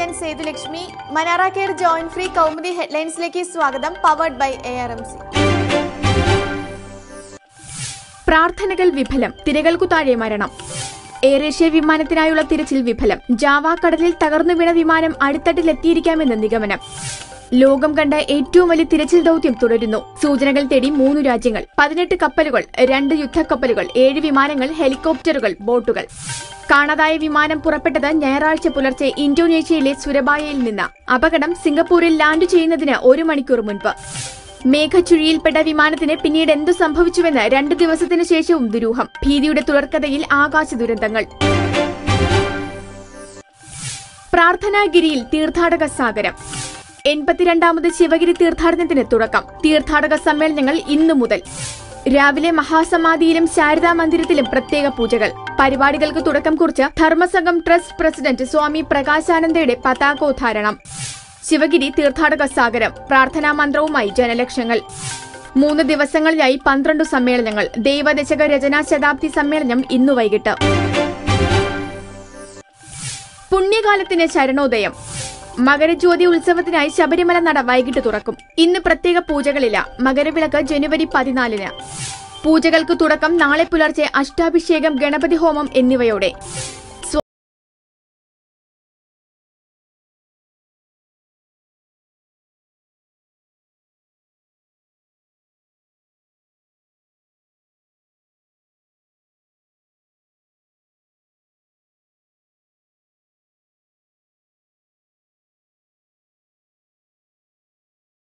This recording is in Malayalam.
ഞാൻ സേതുലക്ഷ്മി മനാറ കെയർ ജോയിന്റ് ഫ്രീ കൗമുദി ഹെഡ്ലൈൻസിലേക്ക് സ്വാഗതം powered by A R M C പ്രാർത്ഥനകൾ വിഫലം തിരകൾക്കു താഴെ മരണം. ഏഷ്യ വിമാനത്തിനായുള്ള തിരച്ചിൽ വിഫലം ജാവാ കടലിൽ തകർന്നു വീണ വിമാനം അടുത്തട്ടിലെത്തിയിരിക്കാമെന്ന് നിഗമനം. ലോകം കണ്ട ഏറ്റവും വലിയ തിരച്ചിൽ ദൌത്യം തുടരുന്നു. സൂചനകൾ തേടി മൂന്ന് രാജ്യങ്ങൾ പതിനെട്ട് കപ്പലുകൾ രണ്ട് യുദ്ധക്കപ്പലുകൾ ഏഴ് വിമാനങ്ങൾ ഹെലികോപ്റ്ററുകൾ ബോട്ടുകൾ. കാണാതായ വിമാനം പുറപ്പെട്ടത് ഞായറാഴ്ച പുലർച്ചെ ഇന്തോനേഷ്യയിലെ സുരബായയിൽ നിന്ന്. അപകടം സിംഗപ്പൂരിൽ ലാൻഡ് ചെയ്യുന്നതിന് ഒരു മണിക്കൂർ മുൻപ്. മേഘച്ചുഴിയിൽപ്പെട്ട വിമാനത്തിന് പിന്നീട് എന്തു സംഭവിച്ചുവെന്ന് രണ്ടു ദിവസത്തിനു ശേഷവും ദുരൂഹം. ഭീതിയുടെ തുടർക്കഥയിൽ ആകാശ ദുരന്തങ്ങൾ. പ്രാർത്ഥനാഗിരിയിൽ തീർത്ഥാടക സാഗരം. എൺപത്തിരണ്ടാമത് ശിവഗിരി തീർത്ഥാടനത്തിന് തുടക്കം. തീർത്ഥാടക സമ്മേളനങ്ങൾ ഇന്നു മുതൽ. രാവിലെ മഹാസമാധിയിലും ശാരദാ മന്ദിരത്തിലും പ്രത്യേക പൂജകൾ. പരിപാടികൾക്ക് തുടക്കം കുറിച്ച് ധർമ്മസംഘം ട്രസ്റ്റ് പ്രസിഡന്റ് സ്വാമി പ്രകാശാനന്ദയുടെ പതാകോദ്ധാരണം ശിവഗിരി തീർത്ഥാടക സാഗരം പ്രാർത്ഥനാ മന്ത്രവുമായി ജനലക്ഷങ്ങൾ. മൂന്ന് ദിവസങ്ങളിലായി പന്ത്രണ്ട് സമ്മേളനങ്ങൾ. ദൈവദശക രചനാ ശതാബ്ദി സമ്മേളനം ഇന്നു വൈകിട്ട്. പുണ്യകാലത്തിന് ശരണോദയം. മകരജ്യോതി ഉത്സവത്തിനായി ശബരിമല നട വൈകിട്ട് തുറക്കും. ഇന്ന് പ്രത്യേക പൂജകളില്ല. മകരവിളക്ക് ജനുവരി പതിനാലിന്. പൂജകൾക്ക് തുടക്കം നാളെ പുലർച്ചെ അഷ്ടാഭിഷേകം ഗണപതി ഹോമം എന്നിവയോടെ.